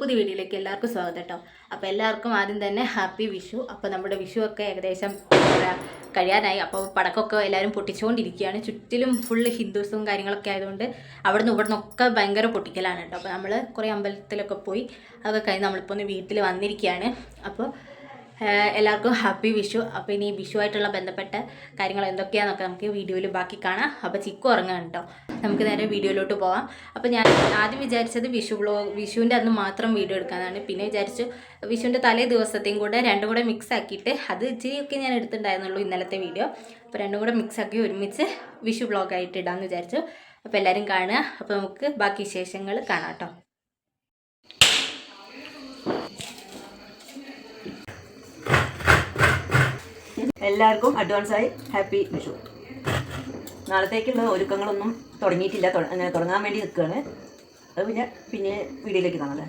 പുതിയ വീഡിയോയിലേക്ക് എല്ലാവർക്കും സ്വാഗതം കേട്ടോ അപ്പോൾ എല്ലാവർക്കും ആദ്യം തന്നെ ഹാപ്പി വിഷു. അപ്പോൾ നമ്മുടെ വിഷു ഒക്കെ ഏകദേശം കഴിയാനായി. അപ്പോൾ പടക്കമൊക്കെ എല്ലാവരും പൊട്ടിച്ചുകൊണ്ടിരിക്കുകയാണ് ചുറ്റിലും ഫുള്ള് ഹിന്ദുസും കാര്യങ്ങളൊക്കെ ആയതുകൊണ്ട് അവിടെ നിന്ന് ഇവിടെ നിന്നൊക്കെ ഭയങ്കര പൊട്ടിക്കലാണ് കേട്ടോ അപ്പോൾ നമ്മൾ കുറേ അമ്പലത്തിലൊക്കെ പോയി അതൊക്കെ കഴിഞ്ഞ് നമ്മളിപ്പോൾ ഒന്ന് വീട്ടിൽ വന്നിരിക്കുകയാണ്. അപ്പോൾ എല്ലാവർക്കും ഹാപ്പി വിഷു. അപ്പോൾ ഇനി വിഷുവായിട്ടുള്ള ബന്ധപ്പെട്ട കാര്യങ്ങൾ എന്തൊക്കെയാണെന്നൊക്കെ നമുക്ക് വീഡിയോയിൽ ബാക്കി കാണാം. അപ്പോൾ ചിക്കു ഉറങ്ങാണ് കേട്ടോ നമുക്ക് നേരെ വീഡിയോയിലോട്ട് പോവാം. അപ്പോൾ ഞാൻ ആദ്യം വിചാരിച്ചത് വിഷു വ്ളോഗ് വിഷുവിന്റെ അന്ന് മാത്രം വീഡിയോ എടുക്കാനാണ് പിന്നെ വിചാരിച്ചു വിഷുവിന്റെ തലേ ദിവസത്തെയും കൂടെ രണ്ടും കൂടെ മിക്സ് ആക്കിയിട്ട് അത് ഇച്ചിരിയൊക്കെ ഞാൻ എടുത്തിട്ടുണ്ടായിരുന്നുള്ളൂ ഇന്നലത്തെ വീഡിയോ. അപ്പോൾ രണ്ടും കൂടെ മിക്സ് ആക്കി ഒരുമിച്ച് വിഷു വ്ളോഗായിട്ട് ഇടാമെന്ന് വിചാരിച്ചു. അപ്പോൾ എല്ലാവരും കാണുക. അപ്പോൾ നമുക്ക് ബാക്കി വിശേഷങ്ങൾ കാണാം കേട്ടോ എല്ലാവർക്കും അഡ്വാൻസായി ഹാപ്പി വിഷു. നാളത്തേക്കുള്ള ഒരുക്കങ്ങളൊന്നും തുടങ്ങിയിട്ടില്ല. തുടങ്ങാൻ വേണ്ടി നിൽക്കുകയാണ്. അത് പിന്നെ പിന്നെ വീഡിയോയിലേക്ക് കാണാം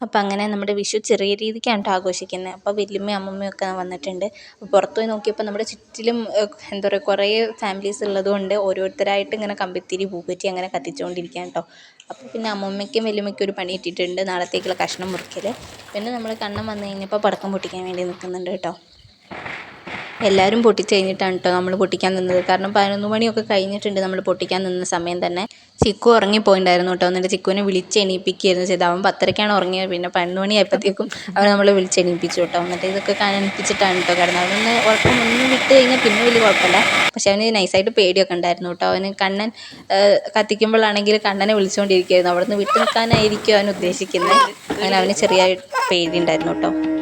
അപ്പം അങ്ങനെ നമ്മുടെ വിഷു ചെറിയ രീതിക്കാണ് കേട്ടോ ആഘോഷിക്കുന്നത്. അപ്പോൾ വലിയമ്മയും അമ്മമ്മയും ഒക്കെ വന്നിട്ടുണ്ട്. പുറത്ത് പോയി നോക്കിയപ്പോൾ നമ്മുടെ ചുറ്റിലും എന്താ പറയുക കുറേ ഫാമിലീസ് ഉള്ളതുകൊണ്ട് ഓരോരുത്തരായിട്ട് ഇങ്ങനെ കമ്പിത്തിരി പൂക്കുറ്റി അങ്ങനെ കത്തിച്ചുകൊണ്ടിരിക്കുകയാണ് കേട്ടോ അപ്പോൾ പിന്നെ അമ്മമ്മയ്ക്കും വലിയമ്മയ്ക്കും ഒരു പണി ഇട്ടിട്ടുണ്ട് നാളത്തേക്കുള്ള കഷ്ണം മുറിക്കൽ പിന്നെ നമ്മൾ കണ്ണം വന്നു കഴിഞ്ഞപ്പോൾ പടക്കം പൊട്ടിക്കാൻ വേണ്ടി നിൽക്കുന്നുണ്ട് കേട്ടോ എല്ലാവരും പൊട്ടിച്ച് കഴിഞ്ഞിട്ടാണ് കേട്ടോ നമ്മൾ പൊട്ടിക്കാൻ നിന്നത്. കാരണം പതിനൊന്ന് മണിയൊക്കെ കഴിഞ്ഞിട്ടുണ്ട് നമ്മൾ പൊട്ടിക്കാൻ നിന്ന സമയം തന്നെ. ചിക്കു ഉറങ്ങിപ്പോയിണ്ടായിരുന്നു കേട്ടോ എന്നിട്ട് ചിക്കുവിനെ വിളിച്ച് എണീപ്പിക്കുകയായിരുന്നു ചെയ്തത്. അവൻ പത്തരയ്ക്കാണ് ഉറങ്ങിയത്. പിന്നെ പതിനൊന്ന് മണിയായപ്പോഴത്തേക്കും അവൻ നമ്മൾ വിളിച്ച് എണീപ്പിച്ചു കേട്ടോ എന്നിട്ട് ഇതൊക്കെ കാണിപ്പിച്ചിട്ടാണ് കേട്ടോ കിടന്നത്. അവനൊന്ന് ഉറക്കം ഒന്ന് വിട്ട് കഴിഞ്ഞാൽ പിന്നെ വലിയ കുഴപ്പമില്ല. പക്ഷെ അവന് നൈസായിട്ട് പേടിയൊക്കെ ഉണ്ടായിരുന്നു കേട്ടോ അവന് കണ്ണൻ കത്തിക്കുമ്പോഴാണെങ്കിൽ കണ്ണനെ വിളിച്ചുകൊണ്ടിരിക്കുകയായിരുന്നു അവിടെ നിന്ന് വിട്ട് നിൽക്കാനായിരിക്കും അവൻ ഉദ്ദേശിക്കുന്നത് അങ്ങനെ അവന് ചെറിയ പേടി ഉണ്ടായിരുന്നു കേട്ടോ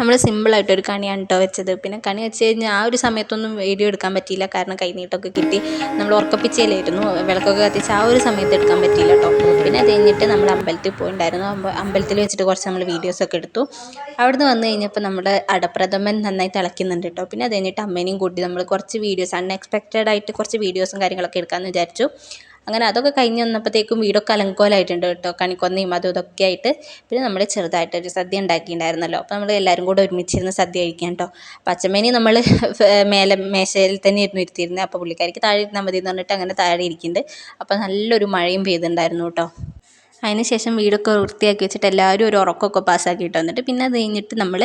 നമ്മൾ സിമ്പിളായിട്ടൊരു കണിയാണ് കേട്ടോ വെച്ചത്. പിന്നെ കണി വെച്ച് കഴിഞ്ഞാൽ ആ ഒരു സമയത്തൊന്നും വീഡിയോ എടുക്കാൻ പറ്റിയില്ല. കാരണം കൈനീട്ടൊക്കെ കിട്ടി. നമ്മൾ ഉറക്കപ്പിച്ചയിലായിരുന്നു വിളക്കൊക്കെ കത്തിച്ച് ആ ഒരു സമയത്ത് എടുക്കാൻ പറ്റിയില്ല കേട്ടോ പിന്നെ അത് കഴിഞ്ഞിട്ട് നമ്മൾ അമ്പലത്തിൽ പോയിണ്ടായിരുന്നു. അമ്പലത്തിൽ വെച്ചിട്ട് കുറച്ച് നമ്മൾ വീഡിയോസൊക്കെ എടുത്തു. അവിടുന്ന് വന്നു കഴിഞ്ഞപ്പോൾ നമ്മുടെ അടപ്രഥമൻ നന്നായി തിളയ്ക്കുന്നുണ്ട് കേട്ടോ പിന്നെ അത് കഴിഞ്ഞിട്ട് അമ്മേനെയും കൂട്ടി നമ്മൾ കുറച്ച് വീഡിയോസ് അൺഎക്സ്പെക്റ്റഡ് ആയിട്ട് കുറച്ച് വീഡിയോസും കാര്യങ്ങളൊക്കെ എടുക്കാമെന്ന് വിചാരിച്ചു. അങ്ങനെ അതൊക്കെ കഴിഞ്ഞ് വന്നപ്പോഴത്തേക്കും വീടൊക്കെ അലങ്കോലമായിട്ടുണ്ട് കേട്ടോ. കണിക്കൊന്നയും അതും ഇതൊക്കെ ആയിട്ട്. പിന്നെ നമ്മൾ ചെറുതായിട്ടൊരു സദ്യ ഉണ്ടാക്കിയിട്ടുണ്ടായിരുന്നല്ലോ. അപ്പോൾ നമ്മൾ എല്ലാവരും കൂടെ ഒരുമിച്ചിരുന്ന് സദ്യ കഴിക്കാൻ കേട്ടോ. പച്ചമേനി നമ്മൾ മേലെ മേശയിൽ തന്നെ ഇരുന്ന് ഇരുത്തിയിരുന്നത് അപ്പോൾ പുള്ളിക്കാരിക്ക് താഴെ ഇരുന്നാൽ മതി എന്ന് പറഞ്ഞിട്ട് അങ്ങനെ താഴെ ഇരിക്കുന്നുണ്ട്. അപ്പോൾ നല്ലൊരു മഴയും പെയ്തിട്ടുണ്ടായിരുന്നു കേട്ടോ. അതിന് ശേഷം വീടൊക്കെ വൃത്തിയാക്കി വെച്ചിട്ട് എല്ലാവരും ഒരു ഉറക്കമൊക്കെ പാസ്സാക്കിയിട്ട് വന്നിട്ട് പിന്നെ അത് കഴിഞ്ഞിട്ട് നമ്മൾ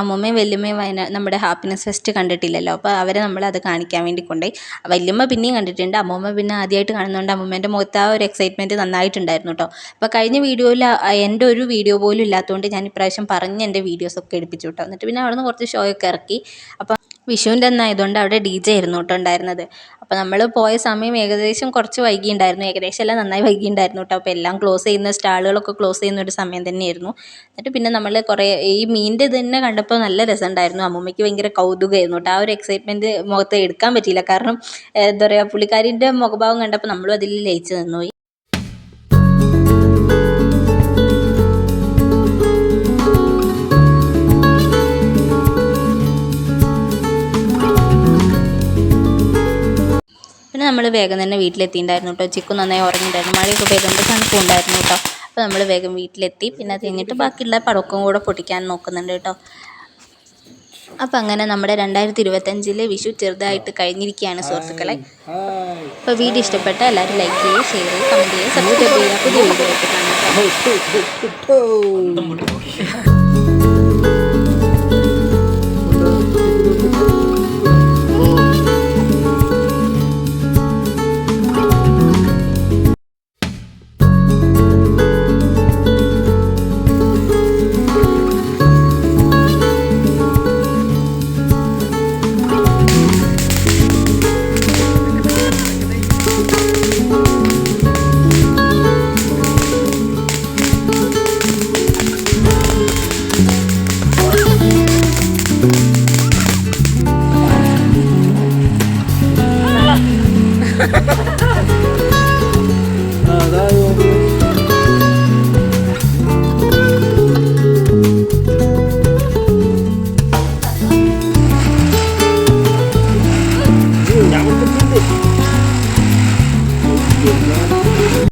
അമ്മമ്മയും വല്യമ്മയും വയനാ നമ്മുടെ ഹാപ്പിനെസ് ഫെസ്റ്റ് കണ്ടിട്ടില്ലല്ലോ. അപ്പോൾ അവരെ നമ്മൾ അത് കാണിക്കാൻ വേണ്ടി കൊണ്ടുപോയി. വല്യമ്മ പിന്നെയും കണ്ടിട്ടുണ്ട്. അമ്മമ്മ പിന്നെ ആദ്യമായിട്ട് കാണുന്നതുകൊണ്ട് അമ്മമ്മേന്റെ മുഖത്ത് ആ ഒരു എക്സൈറ്റ്മെന്റ് നന്നായിട്ടുണ്ടായിരുന്നു കേട്ടോ അപ്പോൾ കഴിഞ്ഞ വീഡിയോയിൽ എന്റെ ഒരു വീഡിയോ പോലും ഇല്ലാത്തതുകൊണ്ട് ഞാൻ ഇപ്രാവശ്യം പറഞ്ഞ് എന്റെ വീഡിയോസൊക്കെ എടുപ്പിച്ചു കേട്ടോ എന്നിട്ട് പിന്നെ അവിടെ നിന്ന് കുറച്ച് ഷോയൊക്കെ ഇറക്കി. അപ്പോൾ വിഷുവിന്റെ അന്നായതുകൊണ്ട് അവിടെ ഡി ജെ ആയിരുന്നു കേട്ടോ ഉണ്ടായിരുന്നത്. അപ്പോൾ നമ്മൾ പോയ സമയം ഏകദേശം കുറച്ച് വൈകിയുണ്ടായിരുന്നു. ഏകദേശം എല്ലാം നന്നായി വൈകിയുണ്ടായിരുന്നു കേട്ടോ അപ്പോൾ എല്ലാം ക്ലോസ് ചെയ്യുന്ന സ്റ്റാളുകളൊക്കെ ക്ലോസ് ചെയ്യുന്ന ഒരു സമയം തന്നെയായിരുന്നു. എന്നിട്ട് പിന്നെ നമ്മൾ കുറേ ഈ മീനിന്റെ ഇത് തന്നെ കണ്ടപ്പോൾ നല്ല രസമുണ്ടായിരുന്നു. അമ്മൂമ്മയ്ക്ക് ഭയങ്കര കൗതുകമായിരുന്നു കേട്ടോ. ആ ഒരു എക്സൈറ്റ്മെന്റ് മുഖത്ത് എടുക്കാൻ പറ്റിയില്ല. കാരണം എന്താ പറയുക പുള്ളിക്കാരിന്റെ മുഖഭാവം കണ്ടപ്പോൾ നമ്മളും അതിൽ ലയിച്ച് നിന്നുപോയി നമ്മൾ വേഗം തന്നെ വീട്ടിലെത്തിയിട്ടുണ്ടായിരുന്നു കേട്ടോ ചിക്കു നന്നായി ഉറങ്ങിയിട്ടുണ്ടായിരുന്നു മഴയൊക്കെ പെയ്തുകൊണ്ട് തണുപ്പുണ്ടായിരുന്നു കേട്ടോ അപ്പോൾ നമ്മൾ വേഗം വീട്ടിലെത്തി. പിന്നെ അത് കഴിഞ്ഞിട്ട് ബാക്കിയുള്ള പടക്കവും കൂടെ പൊട്ടിക്കാൻ നോക്കുന്നുണ്ട് കേട്ടോ അപ്പം അങ്ങനെ നമ്മുടെ രണ്ടായിരത്തി ഇരുപത്തഞ്ചിലെ വിഷു ചെറുതായിട്ട് കഴിഞ്ഞിരിക്കുകയാണ് സുഹൃത്തുക്കളെ. അപ്പോൾ വീഡിയോ ഇഷ്ടപ്പെട്ട എല്ലാവരും ലൈക്ക് ചെയ്യുക ഷെയർ ചെയ്യുക കമന്റ് ചെയ്യുക സബ്സ്ക്രൈബ് ചെയ്യുക. പുതിയ വീഡിയോ ആയിട്ട് കാണാം. Ha ha ha!